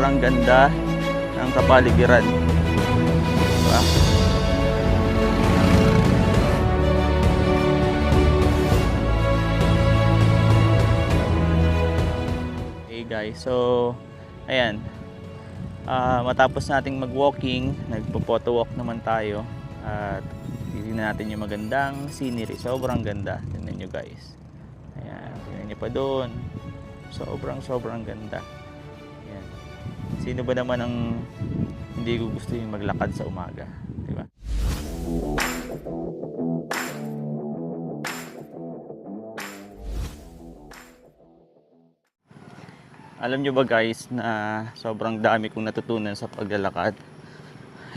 sobrang ganda ng kapaligiran. Diba? Okay guys, so ayan. Ah, matapos nating mag-walking, nagpo-photo walk naman tayo at titignan natin yung magandang scenery. Sobrang ganda. Tingnan nyo guys. Ayan, tingnan nyo pa doon. Sobrang sobrang ganda. Ayan. Sino ba naman ang hindi ko gusto yung maglakad sa umaga, di ba? Alam nyo ba guys na sobrang dami kong natutunan sa paglalakad.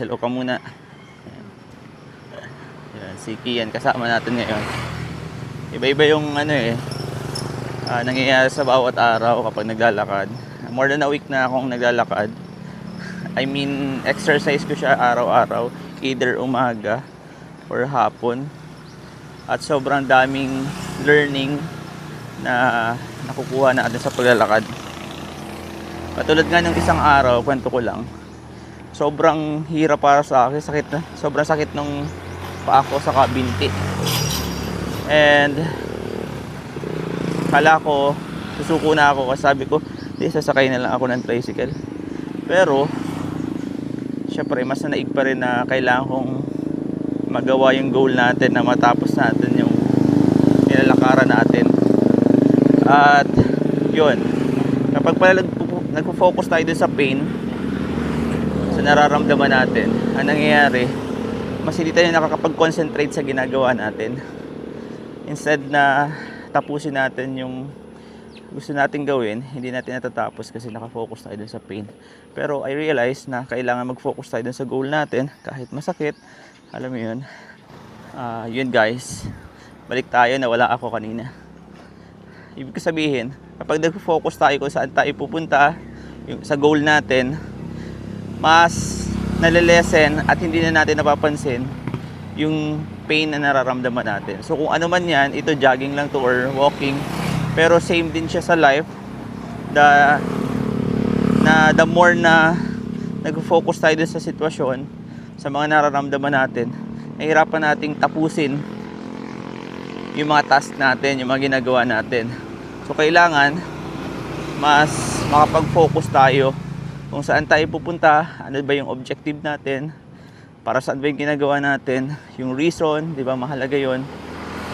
Hello ka muna. Ayan, si Kian kasama natin ngayon. Iba-iba yung ano eh, ah, nangyayari sa bawat araw kapag naglalakad. More than a week na akong naglalakad. I mean, exercise ko siya araw-araw, either umaga or hapon. At sobrang daming learning na nakukuha natin sa paglalakad. Katulad nga ng isang araw, kwento ko lang. Sobrang hirap para sa akin, sakit na. Sobrang sakit nung paa ko sa kabinti. And kala ko susuko na ako kasi sabi ko, di sasakay na lang ako ng tricycle. Pero syempre mas naig pa rin na kailangan kong magawa yung goal natin na matapos natin yung nilalakaran natin. At yun, kapag pala nagpo- nagpo-focus tayo sa pain, sa nararamdaman natin, ang nangyayari, mas hindi tayo nakakapag-concentrate sa ginagawa natin. Instead na tapusin natin yung gusto natin gawin, hindi natin natatapos kasi nakafocus tayo dun sa pain. Pero I realize na kailangan mag-focus tayo dun sa goal natin kahit masakit. Alam mo yun. Ah, yun guys. Balik tayo na wala ako kanina. Ibig sabihin, kapag nag-focus tayo kung saan tayo pupunta, yung, sa goal natin, mas nalilesen at hindi na natin napapansin yung pain na nararamdaman natin. So kung ano man yan, ito jogging lang to or walking, pero same din siya sa life. The, na the more na nag-focus tayo sa sitwasyon, sa mga nararamdaman natin, nahihirapan nating tapusin yung mga task natin, yung mga ginagawa natin. So kailangan mas makapag-focus tayo kung saan tayo pupunta, ano ba yung objective natin, para saan ba yung ginagawa natin, yung reason, di ba, mahalaga yon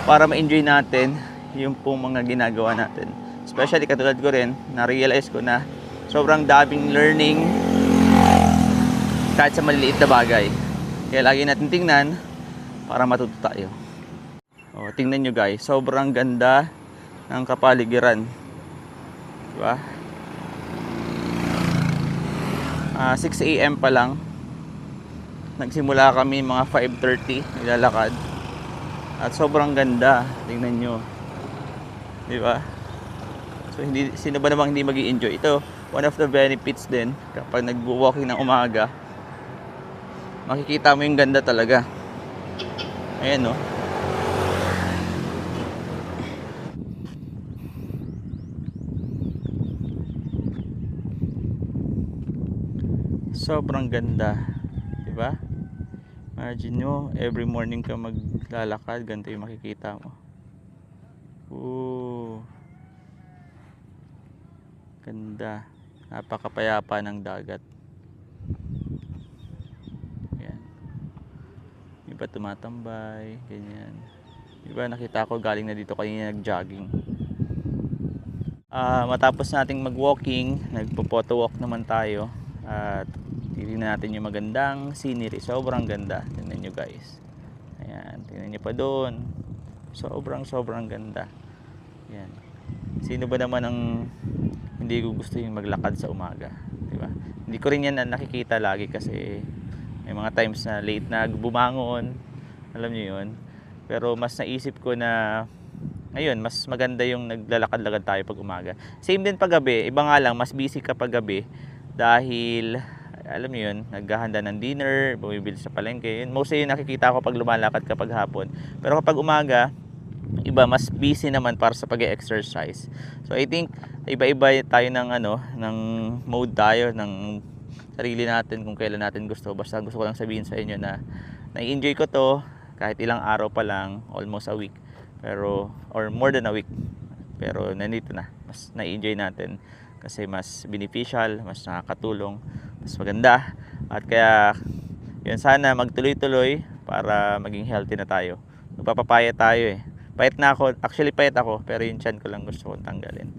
para ma-enjoy natin yung pong mga ginagawa natin. Especially katulad ko rin, na-realize ko na sobrang daming learning kahit sa maliliit na bagay. Kaya lagi natin tingnan para matuto tayo. O, tingnan nyo guys, sobrang ganda ng kapaligiran. Diba? Ah, 6 a.m. pa lang. Nagsimula kami mga 5.30 nilalakad. At sobrang ganda. Tingnan nyo. Di ba? So, hindi, sino ba namang hindi mag enjoy Ito, one of the benefits din kapag nag-walking ng umaga. Makikita mo yung ganda talaga. Ayan, no? sobrang ganda di ba imagine nyo every morning ka maglalakad ganito yung makikita mo Ooh. ganda napakapayapa ng dagat yan iba tumatambay ganyan iba nakita ko galing na dito kanina nag jogging Ah, matapos nating mag-walking, nagpo-photo walk naman tayo at titignan natin yung magandang scenery. Sobrang ganda. Tingnan nyo guys. Ayan, tingnan nyo pa doon. Sobrang sobrang ganda. Ayan. Sino ba naman ang hindi ko gusto yung maglakad sa umaga, di ba? Hindi ko rin yan na nakikita lagi kasi may mga times na late na bumangon. Alam niyo 'yun. Pero mas naisip ko na ngayon, mas maganda yung naglalakad-lakad tayo pag umaga. Same din pag gabi. Iba nga lang, mas busy ka pag gabi dahil alam niyo yun, naghahanda ng dinner, bumibili sa palengke. Yun, mostly yung nakikita ko pag lumalakad kapag hapon. Pero kapag umaga, iba mas busy naman para sa pag-exercise. So I think iba-iba tayo ng ano, ng mode tayo ng sarili natin kung kailan natin gusto. Basta gusto ko lang sabihin sa inyo na na-enjoy ko to kahit ilang araw pa lang, almost a week. Pero or more than a week. Pero nandito na. Mas na-enjoy natin kasi mas beneficial, mas nakakatulong, mas maganda. At kaya yun sana magtuloy-tuloy para maging healthy na tayo. Magpapapaya tayo eh. Payat na ako. Actually, payat ako. Pero yung chan ko lang gusto kong tanggalin.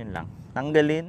Yun lang. Tanggalin.